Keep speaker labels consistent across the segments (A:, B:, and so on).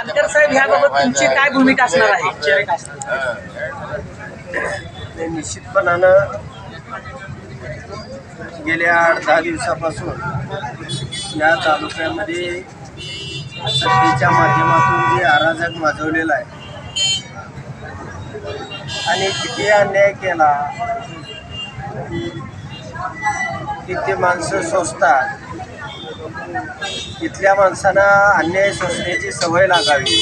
A: जानकर साहेब ह्याबाबत तुमची काय भूमिका असणार आहे?
B: ते निश्चितपणानं गेल्या आठ दहा दिवसापासून या तालुक्यामध्ये सत्तेच्या माध्यमातून जे अराजक माजवलेलं आहे आणि किती अन्याय केला किती माणसं सोसतात. इथल्या माणसांना अन्याय सोसण्याची सवय लागावी.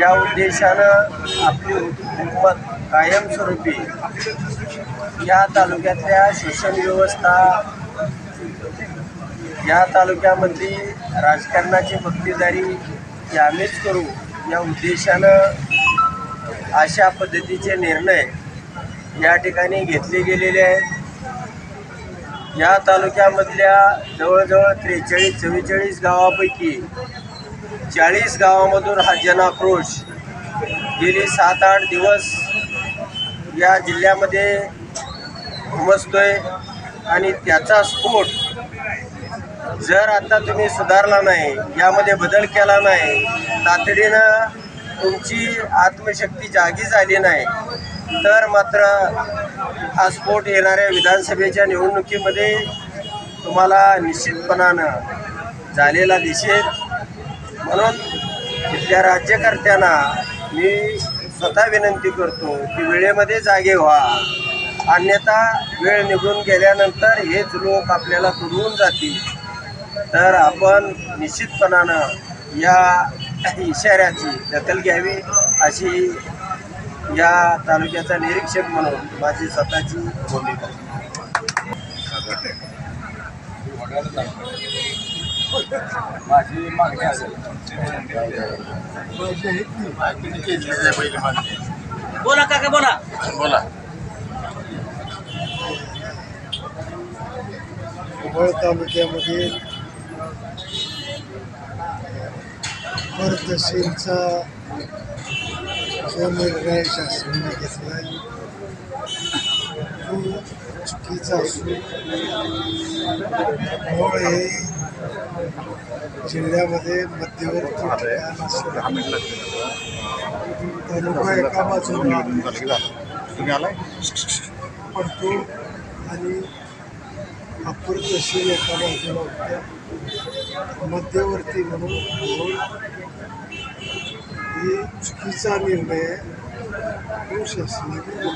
B: या उद्देशानं आपली हुकूमत कायमस्वरूपी या तालुक्यातल्या शिक्षण व्यवस्था या तालुक्यामधली राजकारणाची भक्तीदारी ही आम्हीच करू या उद्देशानं अशा पद्धतीचे निर्णय या ठिकाणी घेतले गेलेले आहेत. या तालुक्यामधल्या जवळजवळ त्रेचाळीस चव्वेचाळीस गावापैकी चाळीस गावामधून हा जनाक्रोश गेली सात आठ दिवस या जिल्ह्यामध्ये घुमसतोय आणि त्याचा स्फोट जर आता तुम्ही सुधारला नाही यामध्ये बदल केला नाही तातडीनं तुमची आत्मशक्ती जागी झाली नाही तर मात्र हा स्फोट येणाऱ्या विधानसभेच्या निवडणुकीमध्ये तुम्हाला निश्चितपणानं झालेला दिसेल म्हणून इथल्या राज्यकर्त्यांना मी स्वतः विनंती करतो की वेळेमध्ये जागे व्हा. अन्यथा वेळ निघून गेल्यानंतर हेच लोक आपल्याला तुडवून जातील. तर आपण निश्चितपणानं या इशाऱ्याची दखल घ्यावी अशी या तालुक्याचा निरीक्षक म्हणून माझी स्वतःची भूमिका.
C: माझी मागणी असेल
A: बोला काका बोला
C: बोला
D: तालुक्यामध्ये परतशीलचा जो निर्णय शासनाने घेतला आहे तो चुकीचा मूळ हे जिल्ह्यामध्ये मध्यवर्ती ठिकाण असलं तालुका एका बाजूला.
C: तुम्ही आलाय?
D: पडतो आणि अप्पर तहसील एका बाजूला होत्या मध्यवर्ती म्हणून घोळ ही चुकीचा निर्णय आहे. तो शासनाने घेतला